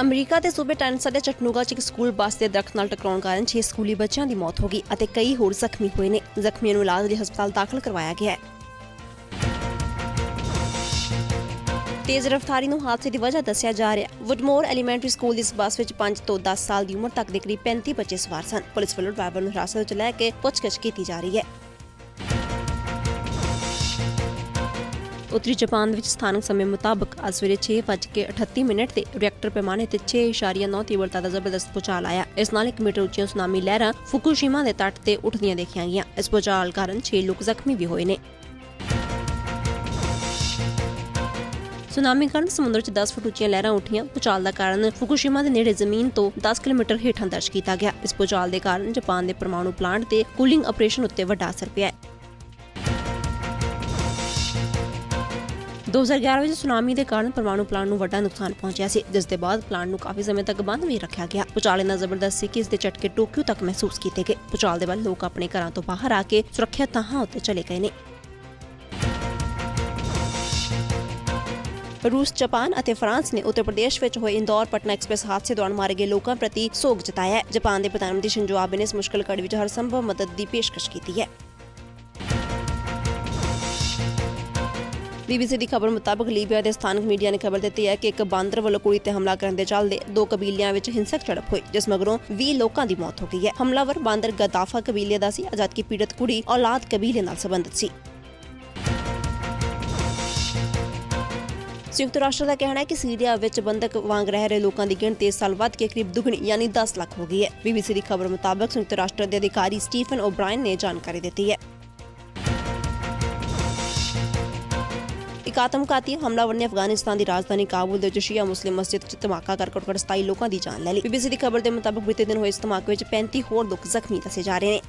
America ਦੇ ਸੂਬੇ ਟੈਨਸਾ ਦੇ ਚਟਨੂਗਾ 'ਚ ਇੱਕ ਸਕੂਲ ਬੱਸ ਦੇ ਦਰਖਤ ਨਾਲ ਟਕਰਾਉਣ ਕਾਰਨ 6 ਸਕੂਲੀ ਬੱਚਿਆਂ ਦੀ ਮੌਤ ਹੋ ਗਈ ਅਤੇ ਕਈ ਹੋਰ ਜ਼ਖਮੀ ਹੋਏ ਨੇ। ਜ਼ਖਮੀਆਂ ਨੂੰ ਇਲਾਜ ਲਈ ਹਸਪਤਾਲ ਦਾਖਲ ਕਰਵਾਇਆ ਗਿਆ ਹੈ। ਤੇਜ਼ ਰਫ਼ਤਾਰੀ ਨੂੰ ਹਾਦਸੇ ਦੀ ਵਜ੍ਹਾ ਦੱਸਿਆ ਜਾ ਰਿਹਾ ਵੁਡਮੋਰ ਐਲੀਮੈਂਟਰੀ ਸਕੂਲ ਦੀ ਇਸ ਬੱਸ ਵਿੱਚ 5 ਤੋਂ 10 ਸਾਲ ਦੀ ਉਮਰ ਤੱਕ ਦੇ ਕਰੀਬ 35 ਬੱਚੇ ਸਵਾਰ ਸਨ। ਪੁਲਿਸ ਵੱਲੋਂ ਡਰਾਈਵਰ ਨੂੰ ਹਿਰਾਸਤ ਵਿੱਚ ਲੈ ਕੇ ਪੁੱਛਗਿੱਛ ਕੀਤੀ ਜਾ ਰਹੀ ਹੈ। ਉੱਤਰੀ ਜਾਪਾਨ ਵਿੱਚ ਸਥਾਨਕ ਸਮੇਂ ਮੁਤਾਬਕ ਅੱਜ ਸਵੇਰੇ 6:38 ਮਿੰਟ ਤੇ ਰਿਐਕਟਰ ਪੈਮਾਨੇ ਤੇ 6.9 ਤੀਬਰਤਾ ਦਾ ਜ਼ਬਰਦਸਤ ਭੂਚਾਲ ਆਇਆ। ਇਸ ਨਾਲ 1 ਮੀਟਰ ਉੱਚੀਆਂ ਸੁਨਾਮੀ ਲਹਿਰਾਂ ਫੁਕੂਸ਼ੀਮਾ ਦੇ ਤੱਟ ਤੇ ਉੱਠਦੀਆਂ ਦੇਖੀਆਂ ਗਈਆਂ। ਇਸ ਭੂਚਾਲ ਕਾਰਨ 6 ਲੋਕ ਜ਼ਖਮੀ ਵੀ ਹੋਏ ਨੇ। ਸੁਨਾਮੀ ਕਾਰਨ ਸਮੁੰਦਰ 'ਚ 10 ਫੁੱਟ ਉੱਚੀਆਂ ਲਹਿਰਾਂ ਉੱਠੀਆਂ। ਭੂਚਾਲ ਦਾ ਕਾਰਨ ਫੁਕੂਸ਼ੀਮਾ ਦੇ ਨੇੜੇ ਜ਼ਮੀਨ ਤੋਂ 10 ਕਿਲੋਮੀਟਰ ਹੇਠਾਂ ਦਰਜ ਕੀਤਾ ਗਿਆ। ਇਸ ਭੂਚਾਲ ਦੇ ਕਾਰਨ ਜਾਪਾਨ ਦੇ ਪਰਮਾਣੂ ਪਲਾਂਟ ਤੇ ਕੂਲਿੰਗ ਆਪਰੇਸ਼ਨ ਉੱਤੇ ਵੱਡਾ ਅਸਰ ਪਿਆ 2011 ਵਿੱਚ ਸੁਨਾਮੀ ਦੇ ਕਾਰਨ ਪਰਮਾਣੂ ਪਲਾਂਟ ਨੂੰ ਵੱਡਾ ਨੁਕਸਾਨ ਪਹੁੰਚਿਆ ਸੀ, ਜਿਸ ਦੇ ਬਾਅਦ ਪਲਾਂਟ ਨੂੰ ਕਾਫੀ ਸਮੇਂ ਤੱਕ ਬੰਦ ਵੀ ਰੱਖਿਆ ਗਿਆ। ਭੂਚਾਲ ਇੰਨਾ ਜ਼ਬਰਦਸਤ ਸੀ ਕਿ ਇਸ ਦੇ ਝਟਕੇ ਟੋਕੀਓ ਤੱਕ ਮਹਿਸੂਸ ਕੀਤੇ ਗਏ। ਭੂਚਾਲ ਦੇ ਬਾਅਦ ਲੋਕ ਆਪਣੇ ਘਰਾਂ ਤੋਂ ਬਾਹਰ ਆ ਕੇ ਸੁਰੱਖਿਅਤ ਥਾਂ ਉੱਤੇ ਚਲੇ ਗਏ ਨੇ। ਰੂਸ, ਜਾਪਾਨ ਅਤੇ ਫਰਾਂਸ ਨੇ ਉੱਤਰ ਪ੍ਰਦੇਸ਼ ਵਿੱਚ ਹੋਏ ਇੰਦੌਰ ਪਟਨਾ ਐਕਸਪ੍ਰੈਸ ਹਾਦਸੇ ਦੌਰਾਨ ਮਾਰੇ ਗਏ ਲੋਕਾਂ ਪ੍ਰਤੀ ਸੋਗ ਜਤਾਇਆ ਹੈ। ਜਾਪਾਨ ਦੇ ਪ੍ਰਧਾਨ ਮੰਤਰੀ ਸ਼ਿੰਜੋ ਆਬੇ ਨੇ ਇਸ ਮੁਸ਼ਕਲ ਘੜੀ ਵਿੱਚ ਹਰ ਸੰਭਵ ਮਦਦ ਦੀ ਪੇਸ਼ਕਸ਼ ਕੀਤੀ ਹੈ। ਬੀਬੀਸੀ ਦੀ ਖਬਰ ਮੁਤਾਬਕ ਲੀਬੀਆ ਦੇ ਸਥਾਨਕ ਮੀਡੀਆ ਨੇ ਖਬਰ ਦਿੱਤੀ ਹੈ ਕਿ ਇੱਕ ਬਾਂਦਰ ਵੱਲੋਂ ਕੁੜੀ ਤੇ ਹਮਲਾ ਕਰਨ ਦੇ ਚੱਲਦੇ ਦੋ ਕਬੀਲਿਆਂ ਵਿੱਚ ਹਿੰਸਕ ਝੜਪ ਹੋਈ, ਜਿਸ ਮਗਰੋਂ 20 ਲੋਕਾਂ ਦੀ ਮੌਤ ਹੋ ਗਈ ਹੈ। ਹਮਲਾਵਰ ਬਾਂਦਰ ਗਦਾਫਾ ਕਬੀਲੇ ਦਾ ਸੀ ਜਦਕਿ ਪੀੜਤ ਕੁੜੀ ਔਲਾਦ ਕਬੀਲੇ ਨਾਲ ਸੰਬੰਧਿਤ ਸੀ। ਸੰਯੁਕਤ ਰਾਸ਼ਟਰ ਦਾ ਕਹਿਣਾ ਹੈ ਕਿ ਸੀਰੀਆ ਵਿੱਚ ਬੰਦਕ ਵਾਂਗ ਰਹਿ ਰਹੇ ਲੋਕਾਂ ਦੀ ਗਿਣਤੀ ਇਸ ਸਾਲ ਵੱਧ ਕੇ ਕਰੀਬ ਦੁੱਗਣੀ, ਯਾਨੀ 10 ਲੱਖ ਹੋ ਗਈ ਹੈ। ਬੀਬੀਸੀ ਦੀ ਖਬਰ ਮੁਤਾਬਕ ਸੰਯੁਕਤ ਰਾਸ਼ਟਰ ਦੇ ਅਧਿਕਾਰੀ ਸਟੀਫਨ ਓਬਰਾਇਨ ਨੇ ਜਾਣਕਾਰੀ ਦਿੱਤੀ ਹੈ। ਇੱਕ ਆਤਮਘਾਤੀ ਹਮਲਾਵਰ ਨੇ ਅਫਗਾਨਿਸਤਾਨ ਦੀ ਰਾਜਧਾਨੀ ਕਾਬੁਲ ਦੇ ਸ਼ੀਆ ਮੁਸਲਿਮ ਮਸਜਿਦ 'ਚ ਧਮਾਕਾ ਕਰਕੇ ਘੱਟੋ ਘੱਟ 27 ਲੋਕਾਂ ਦੀ ਜਾਨ ਲੈ ਲਈ। ਬੀਬੀਸੀ ਦੀ ਖਬਰ ਦੇ ਮੁਤਾਬਕ ਬੀਤੇ ਦਿਨ ਹੋਏ ਇਸ ਧਮਾਕੇ ਵਿੱਚ 35 ਹੋਰ ਲੋਕ ਜ਼ਖਮੀ ਦੱਸੇ ਜਾ ਰਹੇ ਨੇ।